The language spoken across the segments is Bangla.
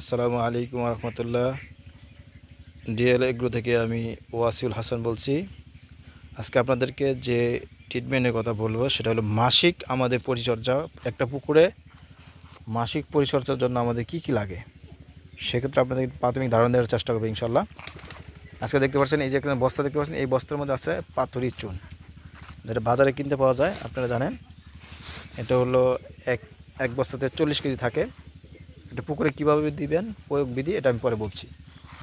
আসসালামু আলাইকুম রহমতুল্লাহ। ডিএল এগ্রো থেকে আমি ওয়াসিউল হাসান বলছি। আজকে আপনাদেরকে যে ট্রিটমেন্টের কথা বলব, সেটা হলো মাসিক আমাদের পরিচর্যা একটা পুকুরে। মাসিক পরিচর্যার জন্য আমাদের কি কি লাগে? সেক্ষেত্রে আপনাদের প্রাথমিক ধারণা দেওয়ার চেষ্টা করব ইনশাল্লাহ আজকে দেখতে পাচ্ছেন, এই যে এখানে বস্তা দেখতে পাচ্ছেন, এই বস্তার মধ্যে আছে পাথরি চুন। যেটা বাজারে কিনতে পাওয়া যায়, আপনারা জানেন। এটা হলো এক এক বস্তাতে চল্লিশ কেজি থাকে। এটা পুকুরে কীভাবে দিবেন, প্রয়োগ বিধি এটা আমি পরে বলছি।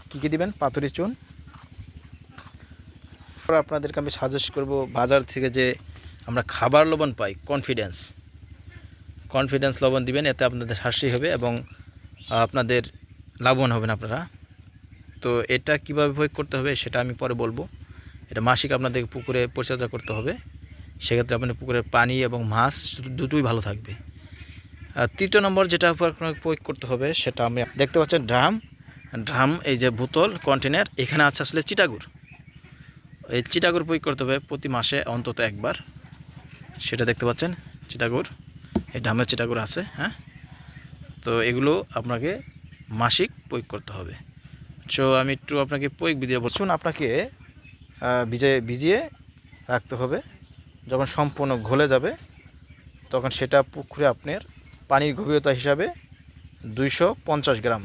কী কী দিবেন? পাথরি চুন। আপনাদেরকে আমি সাজেস্ট করব বাজার থেকে যে আমরা খাবার লবণ পাই কনফিডেন্স কনফিডেন্স লবণ দিবেন, এতে আপনাদের হাসি হবে এবং আপনাদের লাভবান হবেন আপনারা। তো এটা কীভাবে প্রয়োগ করতে হবে সেটা আমি পরে বলব। এটা মাসিক আপনাদের পুকুরে পরিচর্যা করতে হবে। সেক্ষেত্রে আপনার পুকুরের পানি এবং মাছ দুটোই ভালো থাকবে। তৃতীয় নম্বর যেটা প্রয়োগ করতে হবে, সেটা আমি দেখতে পাচ্ছেন ড্রাম। ড্রাম এই যে বোতল কন্টেনার এখানে আছে আসলে চিটাগুড় এই চিটাগুড় প্রয়োগ করতে হবে প্রতি মাসে অন্তত একবার। সেটা দেখতে পাচ্ছেন চিটাগুড় এই ড্রামের চিটাগুড় আছে হ্যাঁ? তো এগুলো আপনাকে মাসিক প্রয়োগ করতে হবে। সো আমি একটু আপনাকে প্রয়োগ বিধি বলছুন আপনাকে ভিজে ভিজিয়ে রাখতে হবে। যখন সম্পূর্ণ ঘলে যাবে, তখন সেটা পুকুরে আপনার পানির গভীরতা হিসাবে দুইশো পঞ্চাশ গ্রাম।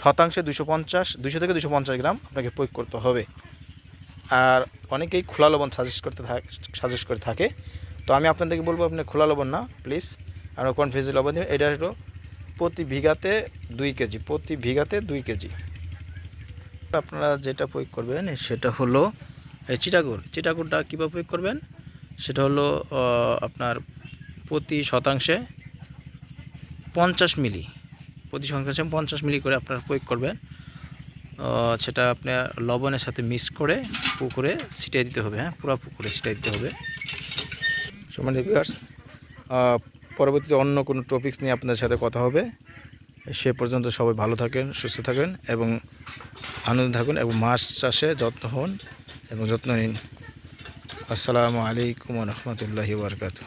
শতাংশে দুশো পঞ্চাশ দুশো থেকে দুশো পঞ্চাশ গ্রাম আপনাকে প্রয়োগ করতে হবে। আর অনেকেই খোলা লবণ সাজেস্ট করতে থাকে সাজেস্ট করে থাকে। তো আমি আপনাদেরকে বলব, আপনি খোলা লবণ না প্লিজ আমরা কনফিউজ লবণ দেবেন, এটা হলো প্রতি বিঘাতে দুই কেজি, প্রতি বিঘাতে দুই কেজি। আপনারা যেটা প্রয়োগ করবেন, সেটা হলো চিটাগুড়, চিটাগুড়টা কীভাবে প্রয়োগ করবেন? সেটা হলো আপনার প্রতি শতাংশে পঞ্চাশ মিলি, প্রতি শতাংশে পঞ্চাশ মিলি করে আপনারা প্রয়োগ করবেন। সেটা আপনার লবণের সাথে মিক্স করে পুকুরে ছিটিয়ে দিতে হবে হ্যাঁ পুরো পুকুরে ছিটিয়ে দিতে হবে। সমানে ভিউয়ার্স পরবর্তীতে অন্য কোনো টপিক্স নিয়ে আপনাদের সাথে কথা হবে। সে পর্যন্ত সবাই ভালো থাকেন, সুস্থ থাকেন এবং আনন্দ থাকুন এবং মাছ চাষে যত্ন হন এবং যত্ন নিন। আসসালামু আলাইকুম রহমতুল্লাহি বারকাতুহ।